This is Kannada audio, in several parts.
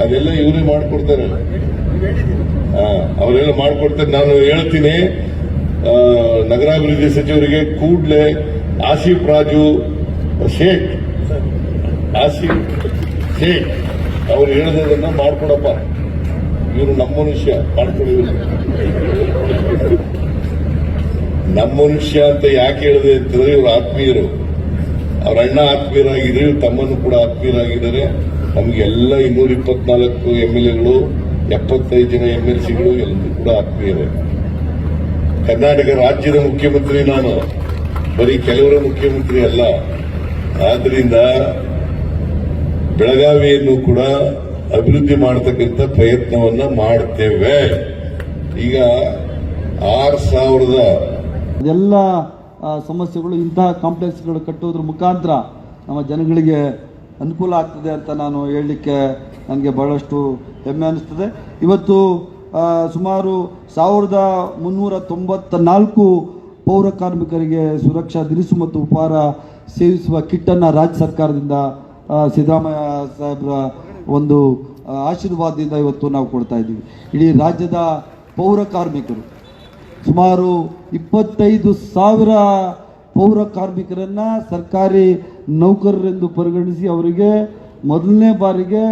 ಅದೆಲ್ಲ ಇವರೇ ಮಾಡಿಕೊಡ್ತಾರೆ. ಅವರೆಲ್ಲ ಮಾಡಿಕೊಡ್ತಾರೆ. ನಾನು ಹೇಳ್ತೀನಿ ನಗರಾಭಿವೃದ್ಧಿ ಸಚಿವರಿಗೆ ಕೂಡ್ಲೆ ಆಸಿಫ್ ರಾಜು ಶೇಖ್, ಆಸಿಫ್ ಶೇಖ್ ಅವ್ರು ಹೇಳಿದನ್ನ ಮಾಡ್ಕೊಡಪ್ಪ. ಇವರು ನಮ್ಮ ಮನುಷ್ಯ, ಮಾಡ್ಕೊಡಿ. ನಮ್ಮ ಮನುಷ್ಯ ಅಂತ ಯಾಕೆ ಹೇಳಿದೆ ಅಂತಂದ್ರೆ ಇವರು ಆತ್ಮೀಯರು. ಅವ್ರ ಅಣ್ಣ ಆತ್ಮೀಯರಾಗಿದ್ರೆ, ಇವ್ರ ತಮ್ಮನ್ನು ಕೂಡ ಆತ್ಮೀಯರಾಗಿದ್ದಾರೆ. ನಮಗೆಲ್ಲ ಇನ್ನೂರ ಇಪ್ಪತ್ನಾಲ್ಕು ಎಂ ಎಲ್ ಎಗಳು, ಎಪ್ಪತ್ತೈದು ಜನ ಎಂ ಎಲ್ ಸಿಗಳು, ಎಲ್ಲರೂ ಕೂಡ ಆತ್ಮೀಯರೇ. ಕರ್ನಾಟಕ ರಾಜ್ಯದ ಮುಖ್ಯಮಂತ್ರಿ ನಾನು. ಬರೀ ಕೆಲವರ ಮುಖ್ಯಮಂತ್ರಿ ಅಲ್ಲ. ಆದ್ರಿಂದ ಬೆಳಗಾವಿಯನ್ನು ಕೂಡ ಅಭಿವೃದ್ಧಿ ಮಾಡತಕ್ಕಂಥ ಪ್ರಯತ್ನವನ್ನ ಮಾಡ್ತೇವೆ. ಈಗ ಆರು ಸಾವಿರದ ಆ, ಸಮಸ್ಯೆಗಳು ಇಂತಹ ಕಾಂಪ್ಲೆಕ್ಸ್ಗಳು ಕಟ್ಟುವುದ್ರ ಮುಖಾಂತರ ನಮ್ಮ ಜನಗಳಿಗೆ ಅನುಕೂಲ ಆಗ್ತದೆ ಅಂತ ನಾನು ಹೇಳಲಿಕ್ಕೆ ನನಗೆ ಬಹಳಷ್ಟು ಹೆಮ್ಮೆ ಅನ್ನಿಸ್ತದೆ ಇವತ್ತು ಸುಮಾರು ಸಾವಿರದ ಮುನ್ನೂರ ತೊಂಬತ್ತ ನಾಲ್ಕು ಪೌರ ಕಾರ್ಮಿಕರಿಗೆ ಸುರಕ್ಷಾ ದಿರಿಸು ಮತ್ತು ಉಪಹಾರ ಸೇವಿಸುವ ಕಿಟ್ಟನ್ನು ರಾಜ್ಯ ಸರ್ಕಾರದಿಂದ ಸಿದ್ದರಾಮಯ್ಯ ಸಾಹೇಬ್ರ ಒಂದು ಆಶೀರ್ವಾದದಿಂದ ಇವತ್ತು ನಾವು ಕೊಡ್ತಾ ಇದ್ದೀವಿ. ಇಡೀ ರಾಜ್ಯದ ಪೌರ ಕಾರ್ಮಿಕರು. ಸುಮಾರು ಇಪ್ಪತ್ತೈದು ಸಾವಿರ ಪೌರ ಕಾರ್ಮಿಕರನ್ನು ಸರ್ಕಾರಿ ನೌಕರರೆಂದು ಪರಿಗಣಿಸಿ ಅವರಿಗೆ ಮೊದಲನೇ ಬಾರಿಗೆ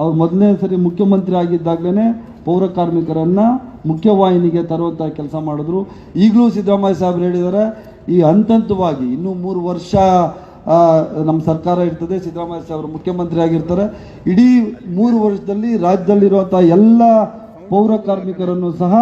ಅವ್ರು ಮೊದಲನೇ ಸರಿ ಮುಖ್ಯಮಂತ್ರಿ ಆಗಿದ್ದಾಗಲೇ ಪೌರ ಕಾರ್ಮಿಕರನ್ನು ಮುಖ್ಯವಾಹಿನಿಗೆ ತರುವಂಥ ಕೆಲಸ ಮಾಡಿದ್ರು. ಈಗಲೂ ಸಿದ್ದರಾಮಯ್ಯ ಸಾಹೇಬ್ರು ಹೇಳಿದ್ದಾರೆ, ಈ ಹಂತ ಹಂತವಾಗಿ ಇನ್ನೂ ಮೂರು ವರ್ಷ ನಮ್ಮ ಸರ್ಕಾರ ಇರ್ತದೆ, ಸಿದ್ದರಾಮಯ್ಯ ಸಾಹೇಬ್ರು ಮುಖ್ಯಮಂತ್ರಿ ಆಗಿರ್ತಾರೆ. ಇಡೀ ಮೂರು ವರ್ಷದಲ್ಲಿ ರಾಜ್ಯದಲ್ಲಿರುವಂಥ ಎಲ್ಲ ಪೌರ ಕಾರ್ಮಿಕರನ್ನು ಸಹ